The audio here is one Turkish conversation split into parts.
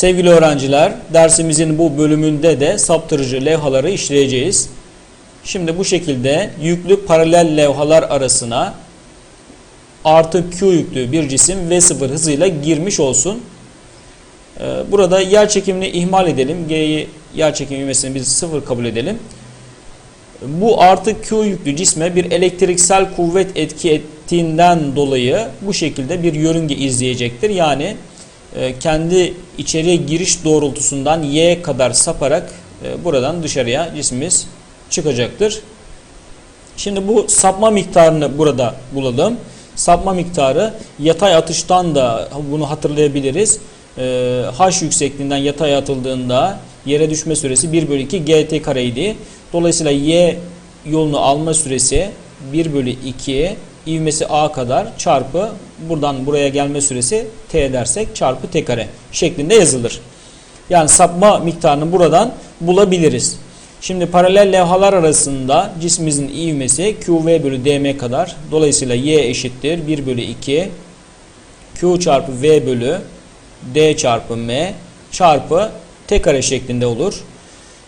Sevgili öğrenciler, dersimizin bu bölümünde de saptırıcı levhaları işleyeceğiz. Şimdi bu şekilde yüklü paralel levhalar arasına artı Q yüklü bir cisim V0 hızıyla girmiş olsun. Ee, Burada yer çekimini ihmal edelim. G'yi yer çekimi ivmesini biz sıfır kabul edelim. Bu artı Q yüklü cisme bir elektriksel kuvvet etki ettiğinden dolayı bu şekilde bir yörünge izleyecektir. Yani e, kendi içeriye giriş doğrultusundan Y kadar saparak e, buradan dışarıya cismimiz çıkacaktır. Şimdi bu sapma miktarını burada bulalım. Sapma miktarı yatay atıştan da bunu hatırlayabiliriz. Ee, H yüksekliğinden yatay atıldığında yere düşme süresi 1 bölü 2 gt kareydi. Dolayısıyla y yolunu alma süresi 1 bölü 2 ivmesi a kadar çarpı buradan buraya gelme süresi t dersek çarpı t kare şeklinde yazılır. Yani sapma miktarını buradan bulabiliriz. Şimdi paralel levhalar arasında cismimizin ivmesi qv bölü dm kadar. Dolayısıyla y eşittir 1 bölü 2 q çarpı v bölü d çarpı m çarpı t kare şeklinde olur.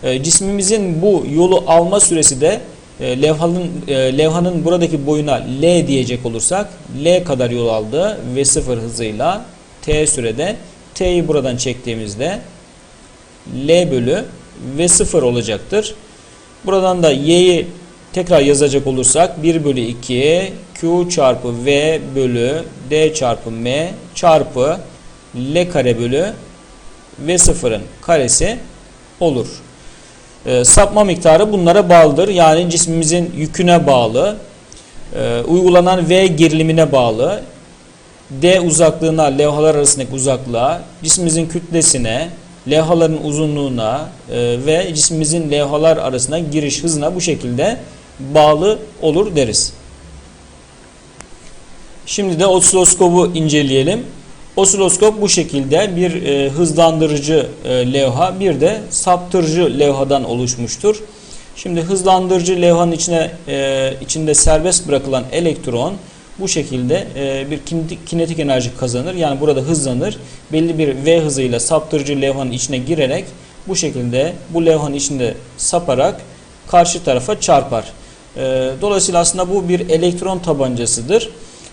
E, cismimizin bu yolu alma süresi de e, levhanın e, levhanın buradaki boyuna L diyecek olursak L kadar yol aldı ve sıfır hızıyla T sürede T'yi buradan çektiğimizde L bölü ve sıfır olacaktır. Buradan da Y'yi tekrar yazacak olursak 1 bölü 2 Q çarpı V bölü D çarpı M çarpı L kare bölü V sıfırın karesi olur. E, sapma miktarı bunlara bağlıdır. Yani cismimizin yüküne bağlı, e, uygulanan V gerilimine bağlı, D uzaklığına, levhalar arasındaki uzaklığa, cismimizin kütlesine, levhaların uzunluğuna e, ve cismimizin levhalar arasına giriş hızına bu şekilde bağlı olur deriz. Şimdi de osiloskopu inceleyelim. Osiloskop bu şekilde bir e, hızlandırıcı e, levha bir de saptırıcı levhadan oluşmuştur. Şimdi hızlandırıcı levhanın içine e, içinde serbest bırakılan elektron bu şekilde e, bir kinetik, enerji kazanır. Yani burada hızlanır. Belli bir V hızıyla saptırıcı levhanın içine girerek bu şekilde bu levhanın içinde saparak karşı tarafa çarpar. E, dolayısıyla aslında bu bir elektron tabancasıdır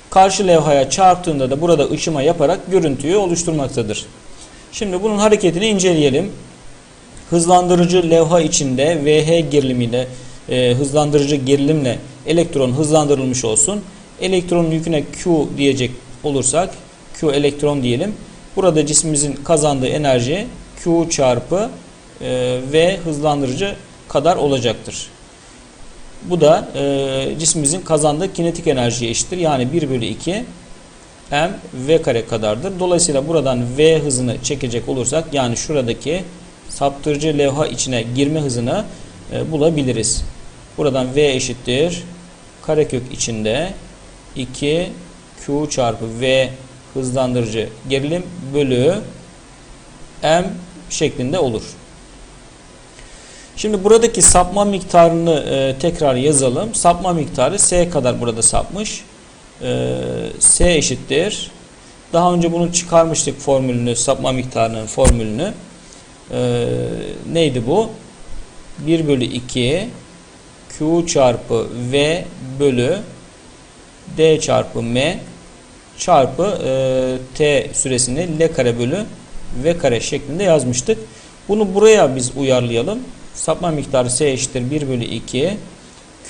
karşı levhaya çarptığında da burada ışıma yaparak görüntüyü oluşturmaktadır. Şimdi bunun hareketini inceleyelim. Hızlandırıcı levha içinde VH gerilimiyle e, hızlandırıcı gerilimle elektron hızlandırılmış olsun. Elektronun yüküne Q diyecek olursak Q elektron diyelim. Burada cismimizin kazandığı enerji Q çarpı e, V hızlandırıcı kadar olacaktır. Bu da e, cismimizin kazandığı kinetik enerjiye eşittir. Yani 1 bölü 2 m v kare kadardır. Dolayısıyla buradan v hızını çekecek olursak yani şuradaki saptırıcı levha içine girme hızını e, bulabiliriz. Buradan v eşittir karekök içinde 2 q çarpı v hızlandırıcı gerilim bölü m şeklinde olur. Şimdi buradaki sapma miktarını e, tekrar yazalım. Sapma miktarı S kadar burada sapmış. E, S eşittir. Daha önce bunu çıkarmıştık formülünü, sapma miktarının formülünü. E, neydi bu? 1 bölü 2 Q çarpı V bölü D çarpı M çarpı e, T süresini L kare bölü V kare şeklinde yazmıştık. Bunu buraya biz uyarlayalım. Sapma miktarı S eşittir 1 bölü 2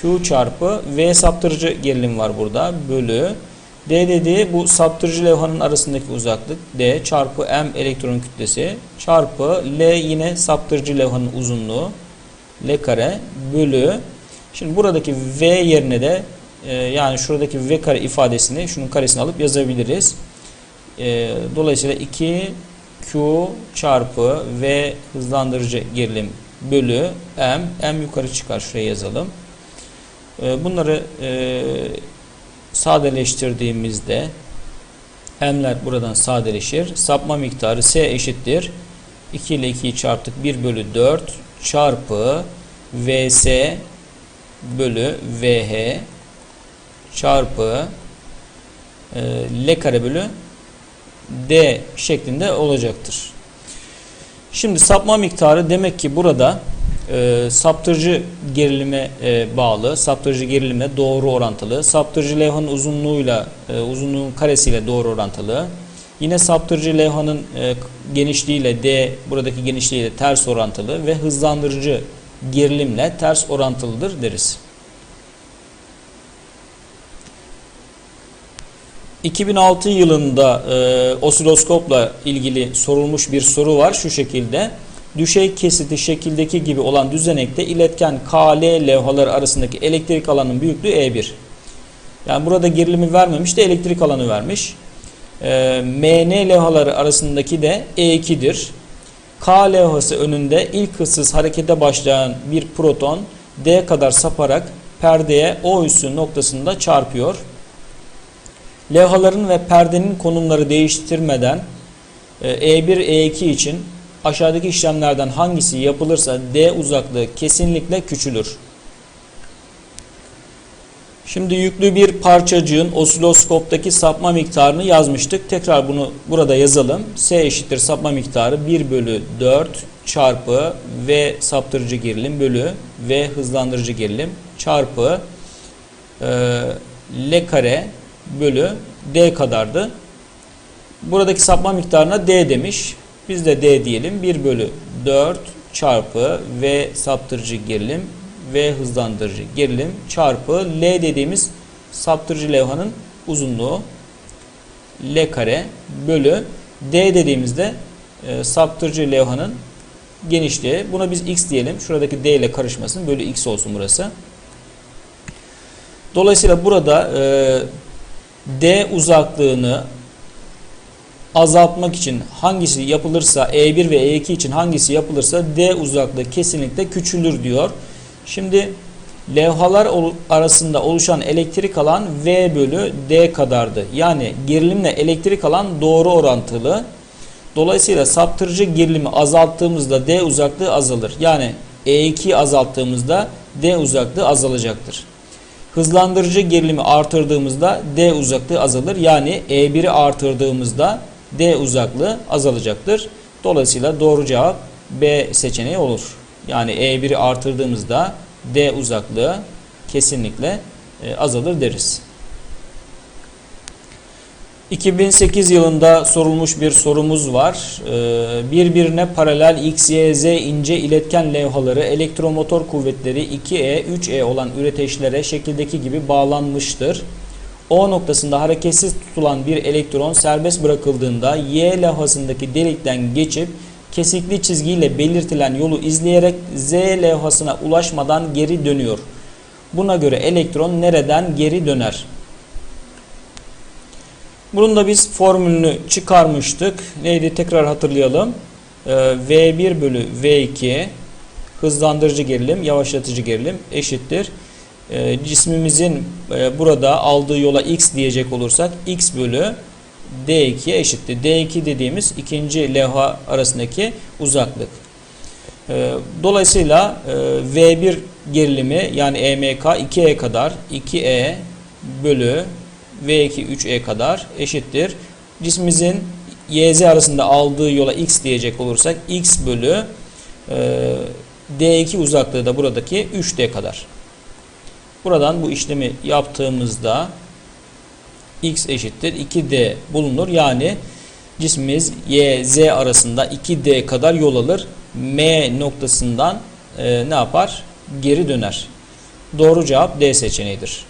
Q çarpı V saptırıcı gerilim var burada. Bölü. D dediği bu saptırıcı levhanın arasındaki uzaklık. D çarpı M elektron kütlesi çarpı L yine saptırıcı levhanın uzunluğu. L kare bölü. Şimdi buradaki V yerine de e, yani şuradaki V kare ifadesini şunun karesini alıp yazabiliriz. E, dolayısıyla 2 Q çarpı V hızlandırıcı gerilim bölü m. m yukarı çıkar. Şuraya yazalım. Ee, bunları e, sadeleştirdiğimizde m'ler buradan sadeleşir. Sapma miktarı s eşittir. 2 ile 2'yi çarptık. 1 bölü 4 çarpı vs bölü vh çarpı e, l kare bölü d şeklinde olacaktır. Şimdi sapma miktarı demek ki burada e, saptırıcı gerilime e, bağlı, saptırıcı gerilime doğru orantılı, saptırıcı levhanın uzunluğuyla, e, uzunluğun karesiyle doğru orantılı. Yine saptırıcı levhanın e, genişliğiyle D buradaki genişliğiyle ters orantılı ve hızlandırıcı gerilimle ters orantılıdır deriz. 2006 yılında e, osiloskopla ilgili sorulmuş bir soru var şu şekilde. Düşey kesiti şekildeki gibi olan düzenekte iletken KL levhaları arasındaki elektrik alanının büyüklüğü E1. Yani burada gerilimi vermemiş de elektrik alanı vermiş. E, MN levhaları arasındaki de E2'dir. K levhası önünde ilk hızsız harekete başlayan bir proton D kadar saparak perdeye O üssü noktasında çarpıyor. Levhaların ve perdenin konumları değiştirmeden e, E1, E2 için aşağıdaki işlemlerden hangisi yapılırsa D uzaklığı kesinlikle küçülür. Şimdi yüklü bir parçacığın osiloskoptaki sapma miktarını yazmıştık. Tekrar bunu burada yazalım. S eşittir sapma miktarı 1 bölü 4 çarpı V saptırıcı gerilim bölü V hızlandırıcı gerilim çarpı e, L kare bölü D kadardı. Buradaki sapma miktarına D demiş. Biz de D diyelim. 1 bölü 4 çarpı V saptırıcı gerilim V hızlandırıcı gerilim çarpı L dediğimiz saptırıcı levhanın uzunluğu L kare bölü D dediğimizde e, saptırıcı levhanın genişliği. Buna biz X diyelim. Şuradaki D ile karışmasın. Bölü X olsun burası. Dolayısıyla burada e, D uzaklığını azaltmak için hangisi yapılırsa E1 ve E2 için hangisi yapılırsa D uzaklığı kesinlikle küçülür diyor. Şimdi levhalar arasında oluşan elektrik alan V bölü D kadardı. Yani gerilimle elektrik alan doğru orantılı. Dolayısıyla saptırıcı gerilimi azalttığımızda D uzaklığı azalır. Yani E2'yi azalttığımızda D uzaklığı azalacaktır. Hızlandırıcı gerilimi artırdığımızda D uzaklığı azalır. Yani E1'i artırdığımızda D uzaklığı azalacaktır. Dolayısıyla doğru cevap B seçeneği olur. Yani E1'i artırdığımızda D uzaklığı kesinlikle e, azalır deriz. 2008 yılında sorulmuş bir sorumuz var. Ee, birbirine paralel X, Y, Z ince iletken levhaları elektromotor kuvvetleri 2E, 3E olan üreteçlere şekildeki gibi bağlanmıştır. O noktasında hareketsiz tutulan bir elektron serbest bırakıldığında Y levhasındaki delikten geçip kesikli çizgiyle belirtilen yolu izleyerek Z levhasına ulaşmadan geri dönüyor. Buna göre elektron nereden geri döner? Bunun da biz formülünü çıkarmıştık. Neydi tekrar hatırlayalım. Ee, V1 bölü V2 hızlandırıcı gerilim, yavaşlatıcı gerilim eşittir. Ee, cismimizin e, burada aldığı yola x diyecek olursak x bölü D2'ye eşittir. D2 dediğimiz ikinci levha arasındaki uzaklık. Ee, dolayısıyla e, V1 gerilimi yani EMK 2E kadar 2E bölü V2 3E kadar eşittir. Cismimizin YZ arasında aldığı yola x diyecek olursak x bölü e, D2 uzaklığı da buradaki 3D kadar. Buradan bu işlemi yaptığımızda x eşittir 2D bulunur. Yani cismimiz Y, Z arasında 2D kadar yol alır. M noktasından e, ne yapar? Geri döner. Doğru cevap D seçeneğidir.